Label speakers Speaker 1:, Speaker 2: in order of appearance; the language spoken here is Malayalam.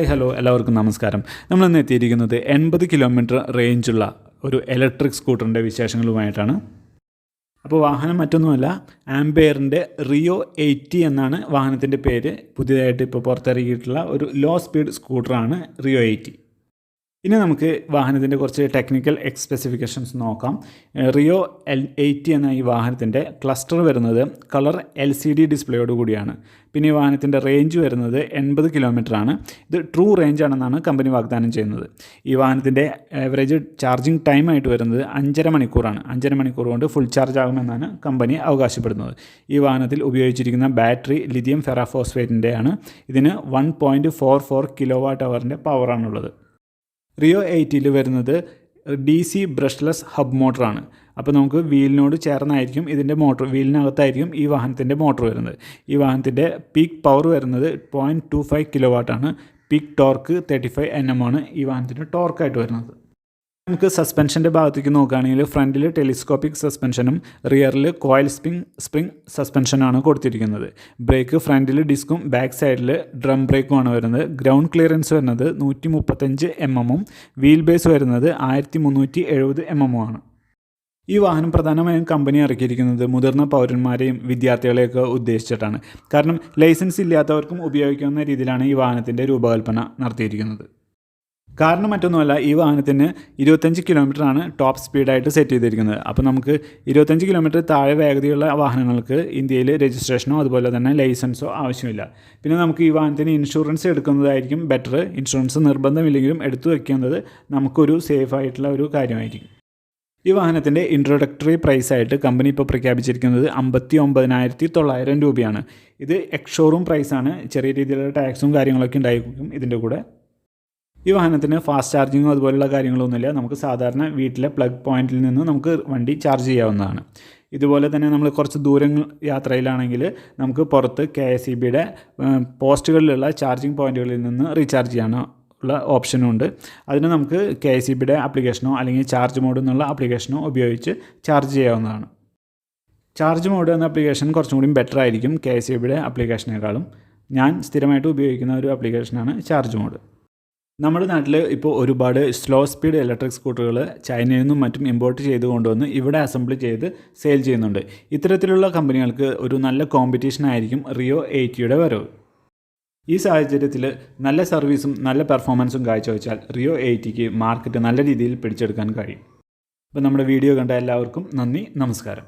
Speaker 1: ഹായ് ഹലോ എല്ലാവർക്കും നമസ്കാരം. നമ്മൾ ഇന്ന് എത്തിയിരിക്കുന്നത് എൺപത് കിലോമീറ്റർ റേഞ്ചുള്ള ഒരു ഇലക്ട്രിക് സ്കൂട്ടറിന്റെ വിശേഷങ്ങളുമായിട്ടാണ്. അപ്പോൾ വാഹനം മറ്റൊന്നുമല്ല ആംബെയറിന്റെ റിയോ എയ്റ്റി എന്നാണ് വാഹനത്തിന്റെ പേര്. പുതിയതായിട്ട് ഇപ്പോൾ പുറത്തിറക്കിയിട്ടുള്ള ഒരു ലോ സ്പീഡ് സ്കൂട്ടറാണ് റിയോ എയ്റ്റി. ഇനി നമുക്ക് വാഹനത്തിന്റെ കുറച്ച് ടെക്നിക്കൽ എക്സ്പെസിഫിക്കേഷൻസ് നോക്കാം. റിയോ എൽ എയ്റ്റി എന്ന ഈ വാഹനത്തിന്റെ ക്ലസ്റ്റർ വരുന്നത് കളർ എൽ സി ഡി ഡിസ്പ്ലേയോട് കൂടിയാണ്. പിന്നെ ഈ വാഹനത്തിന്റെ റേഞ്ച് വരുന്നത് എൺപത് ആണ്. ഇത് ട്രൂ റേഞ്ച് ആണെന്നാണ് കമ്പനി വാഗ്ദാനം ചെയ്യുന്നത്. ഈ വാഹനത്തിന്റെ ആവറേജ് ചാർജിങ് ടൈം ആയിട്ട് വരുന്നത് അഞ്ചര മണിക്കൂറാണ്. അഞ്ചര മണിക്കൂർ കൊണ്ട് ഫുൾ ചാർജ് ആകുമെന്നാണ് കമ്പനി അവകാശപ്പെടുന്നത്. ഈ വാഹനത്തിൽ ഉപയോഗിച്ചിരിക്കുന്ന ബാറ്ററി ലിഥിയം ഫെറാഫോസ്ഫേറ്റിന്റെയാണ് ഇതിന് one point four four kilo watt അവറിന്റെ പവറാണുള്ളത് റിയോ എയ്റ്റിൽ വരുന്നത് ഡി സി ബ്രഷ്ലെസ് ഹബ് മോട്ടറാണ് അപ്പോൾ നമുക്ക് വീലിനോട് ചേർന്നായിരിക്കും ഇതിന്റെ മോട്ടർ വീലിനകത്തായിരിക്കും ഈ വാഹനത്തിന്റെ മോട്ടർ വരുന്നത്. ഈ വാഹനത്തിന്റെ പീക്ക് പവർ വരുന്നത് point two five kilo വാട്ടാണ് peak torque thirty five N M ആണ് ഈ വാഹനത്തിന്റെ ടോർക്കായിട്ട് വരുന്നത്. നമുക്ക് സസ്പെൻഷന്റെ ഭാഗത്തേക്ക് നോക്കുകയാണെങ്കിൽ ഫ്രണ്ടിൽ ടെലിസ്കോപ്പിക് സസ്പെൻഷനും റിയറിൽ കോയിൽ സ്പ്രിങ് സ്പ്രിങ് സസ്പെൻഷനാണ് കൊടുത്തിരിക്കുന്നത്. ബ്രേക്ക് ഫ്രണ്ടിൽ ഡിസ്കും ബാക്ക് സൈഡിൽ ഡ്രം ബ്രേക്കുമാണ് വരുന്നത്. ഗ്രൗണ്ട് ക്ലിയറൻസ് വരുന്നത് നൂറ്റി മുപ്പത്തഞ്ച് എം എമ്മും വീൽ ബേസ് വരുന്നത് ആയിരത്തി മുന്നൂറ്റി എഴുപത് എം എമ്മും ആണ്. ഈ വാഹനം പ്രധാനമായും കമ്പനി ഇറക്കിയിരിക്കുന്നത് മുതിർന്ന പൗരന്മാരെയും വിദ്യാർത്ഥികളെയൊക്കെ ഉദ്ദേശിച്ചിട്ടാണ്. കാരണം ലൈസൻസ് ഇല്ലാത്തവർക്കും ഉപയോഗിക്കാവുന്ന രീതിയിലാണ് ഈ വാഹനത്തിന്റെ രൂപകൽപ്പന നടത്തിയിരിക്കുന്നത്. കാരണം മറ്റൊന്നുമല്ല ഈ വാഹനത്തിന് ഇരുപത്തഞ്ച് കിലോമീറ്ററാണ് ടോപ്പ് സ്പീഡായിട്ട് സെറ്റ് ചെയ്തിരിക്കുന്നത്. അപ്പോൾ നമുക്ക് ഇരുപത്തഞ്ച് കിലോമീറ്റർ താഴെ വേഗതയുള്ള വാഹനങ്ങൾക്ക് ഇന്ത്യയിൽ രജിസ്ട്രേഷനോ അതുപോലെ തന്നെ ലൈസൻസോ ആവശ്യമില്ല. പിന്നെ നമുക്ക് ഈ വാഹനത്തിന് ഇൻഷുറൻസ് എടുക്കുന്നതായിരിക്കും ബെറ്റർ ഇൻഷുറൻസ് നിർബന്ധമില്ലെങ്കിലും എടുത്തു വയ്ക്കുന്നത് നമുക്കൊരു സേഫ് ആയിട്ടുള്ള ഒരു കാര്യമായിരിക്കും. ഈ വാഹനത്തിന്റെ ഇൻട്രൊഡക്ടറി പ്രൈസായിട്ട് കമ്പനി ഇപ്പോൾ പ്രഖ്യാപിച്ചിരിക്കുന്നത് അമ്പത്തി ഒമ്പതിനായിരത്തി തൊള്ളായിരം രൂപയാണ് ഇത് എക്സ്ഷോറൂം പ്രൈസാണ് ചെറിയ രീതിയിലുള്ള ടാക്സും കാര്യങ്ങളൊക്കെ ഉണ്ടായിരിക്കും ഇതിന്റെ കൂടെ. ഈ വാഹനത്തിന് ഫാസ്റ്റ് ചാർജിങ്ങോ അതുപോലുള്ള കാര്യങ്ങളൊന്നുമില്ല. നമുക്ക് സാധാരണ വീട്ടിലെ പ്ലഗ് പോയിന്റിൽ നിന്ന് നമുക്ക് വണ്ടി ചാർജ് ചെയ്യാവുന്നതാണ്. ഇതുപോലെ തന്നെ നമ്മൾ കുറച്ച് ദൂരം യാത്രയിലാണെങ്കിൽ നമുക്ക് പുറത്ത് കെ എസ് ഇ ബിയുടെ പോസ്റ്റുകളിലുള്ള ചാർജിങ് പോയിന്റുകളിൽ നിന്ന് റീചാർജ് ചെയ്യാനോ ഉള്ള ഓപ്ഷനും ഉണ്ട്. അതിന് നമുക്ക് കെ എസ് ഇ ബിയുടെ ആപ്ലിക്കേഷനോ അല്ലെങ്കിൽ ചാർജ് മോഡ് എന്നുള്ള ആപ്ലിക്കേഷനോ ഉപയോഗിച്ച് ചാർജ് ചെയ്യാവുന്നതാണ്. ചാർജ് മോഡ് എന്ന ആപ്ലിക്കേഷൻ കുറച്ചും കൂടി ബെറ്റർ ആയിരിക്കും കെ എസ് ഇ ബിയുടെ ആപ്ലിക്കേഷനേക്കാളും ഞാൻ സ്ഥിരമായിട്ട് ഉപയോഗിക്കുന്ന ഒരു ആപ്ലിക്കേഷനാണ് ചാർജ് മോഡ് നമ്മുടെ നാട്ടിൽ ഇപ്പോൾ ഒരുപാട് സ്ലോ സ്പീഡ് ഇലക്ട്രിക് സ്കൂട്ടറുകൾ ചൈനയിൽ നിന്നും മറ്റും ഇമ്പോർട്ട് ചെയ്ത് കൊണ്ടുവന്ന് ഇവിടെ അസംബിൾ ചെയ്ത് സെയിൽ ചെയ്യുന്നുണ്ട്. ഇത്തരത്തിലുള്ള കമ്പനികൾക്ക് ഒരു നല്ല കോമ്പറ്റീഷൻ ആയിരിക്കും റിയോ എയ്റ്റിയുടെ വരവ്. ഈ സാഹചര്യത്തിൽ നല്ല സർവീസും നല്ല പെർഫോമൻസും കാഴ്ചവെച്ചാൽ റിയോ എയ്റ്റിക്ക് മാർക്കറ്റ് നല്ല രീതിയിൽ പിടിച്ചെടുക്കാൻ കഴിയും. അപ്പോൾ നമ്മുടെ വീഡിയോ കണ്ട എല്ലാവർക്കും നന്ദി നമസ്കാരം.